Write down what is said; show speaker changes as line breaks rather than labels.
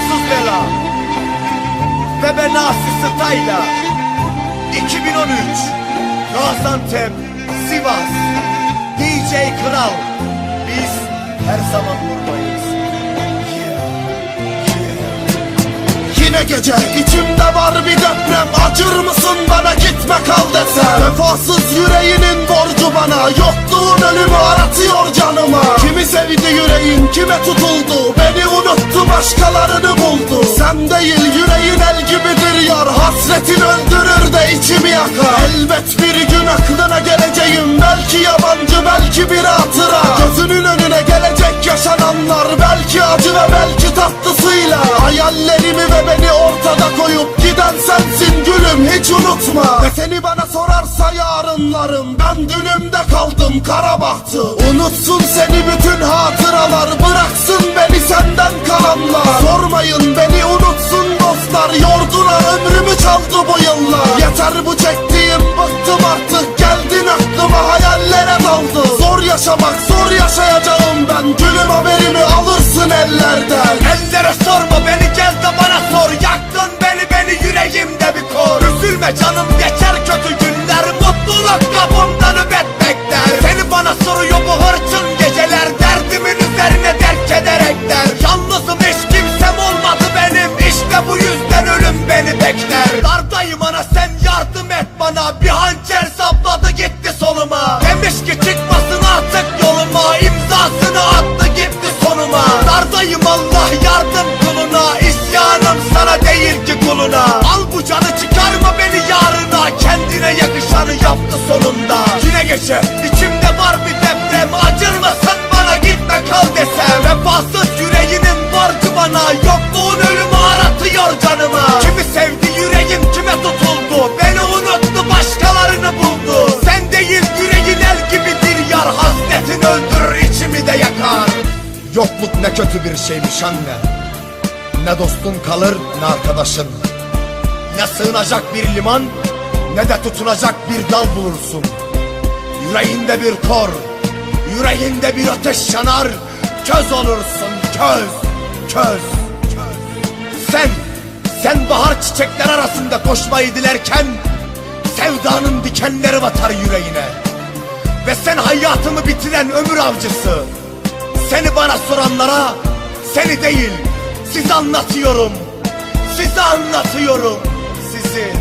Bahtsız bela Ve ben Aslı Tayla 2013 Gaziantep Sivas DJ Kral. Biz her zaman buradayız.
Yine gece içimde var bir deprem. Acır mısın bana gitme kal desem? Vefasız yüreğinin borcu bana. Yokluğun ölümü aratıyor canıma. Kimi sevdi yüreğin kime tutuldu unuttu başkalarını buldu. Sen değil yüreğin el gibidir yar. Hasretin öldürür de içimi yakar. Elbet bir gün aklına geleceğim. Belki yabancı belki bir hatıra. Gözünün önüne gelecek yaşananlar. Belki acı ve belki tatlısıyla. Hayallerimi ve beni ortada koyup Giden sensin gülüm hiç unutma. Ve seni bana sorarsa yarınlarım. Ben dünümde kaldım kara bahtı Unutsun seni bütün hatıralar. Bıraksın beni senden kalanlar. Sormayın beni unutsun dostlar. Yordular ömrümü çaldı bu yıllar. Yeter bu çektiğim bıktım artık. Geldin aklıma hayallere daldı. Zor yaşamak zor yaşayacağım ben. Gülüm haberimi alırsın ellerden.
Ellere Dardayım Allah yardım kuluna İsyanım sana değil ki kuluna. Al bu canı çıkarma beni yarına Kendine yakışanı yaptı sonunda. Yine gece Yokluk ne kötü bir şeymiş anne. Ne dostun kalır ne arkadaşın. Ne sığınacak bir liman Ne de tutunacak bir dal bulursun. Yüreğinde bir kor Yüreğinde bir ateş yanar. Köz olursun köz Köz Sen Sen bahar çiçekler arasında koşmayı dilerken Sevdanın dikenleri batar yüreğine. Ve sen hayatımı bitiren ömür avcısı Seni bana soranlara Seni değil Sizi anlatıyorum. Sizi anlatıyorum. Sizi